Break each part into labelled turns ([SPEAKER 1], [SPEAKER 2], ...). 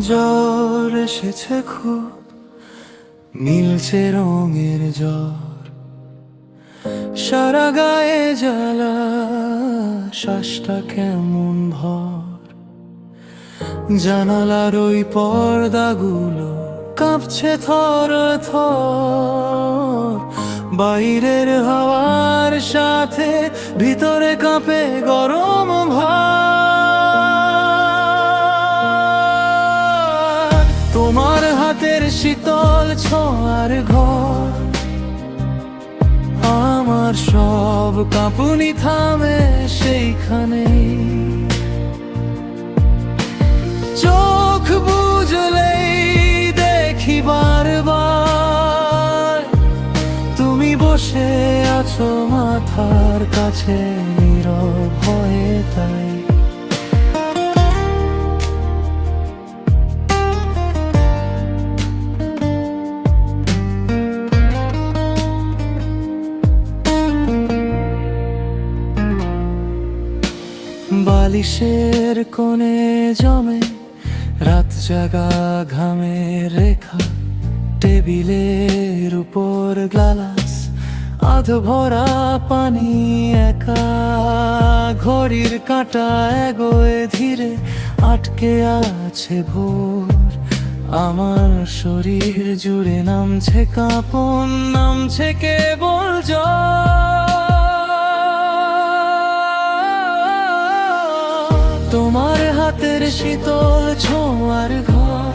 [SPEAKER 1] জ্বর এসেছে খুব, মিলছে রঙের জ্বর। সারা গায়ে জ্বালা, শ্বাসটা কেমন ভর। জানালার ওই পর্দাগুলো কাঁপছে থর থর। বাইরের হাওয়ার সাথে ভিতরে কাঁপে গরম। হাতের শীতল ছোঁয়ার ঘর। আমার সব কাঁপুনি থামে সেইখানেই চোখ বুঝলেই দেখি বারবার, তুমি বসে আছো মাথার কাছে নীরব হয়ে তাই। বালিশের কোণে জমে, রাত জাগা ঘামের রেখা, টেবিলের উপর গ্লাস আধ ভরা পানি, একা ঘড়ির কাঁটা এগোয় ধীরে, আটকে আছে ভোর। আমার শরীর জুড়ে নামছে কাঁপন, নামছে কেবল জল তোমার হাতের শীতল ছোঁয়ার ঘর।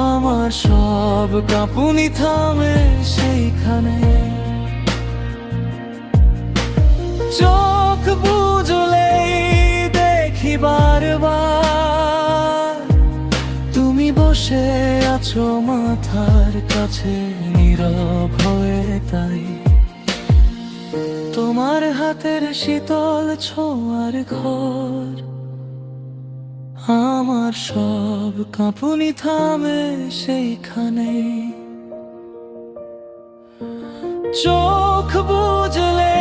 [SPEAKER 1] আমার সব কাঁপুনি থামে সেইখানে। চোখ বুঝলে দেখি বারবার। তুমি বসে আছো মাথার কাছে, নীরব হয়ে তাই। তোমার হাতের শীতল ছোঁয়ার ঘর। আমার সব কাঁপুনি থামে সেইখানে। চোখ বুঝলে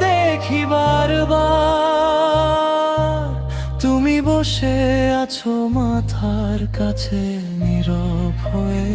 [SPEAKER 1] দেখি বারবার। তুমি বসে আছো মাথার কাছে, নীরব হয়ে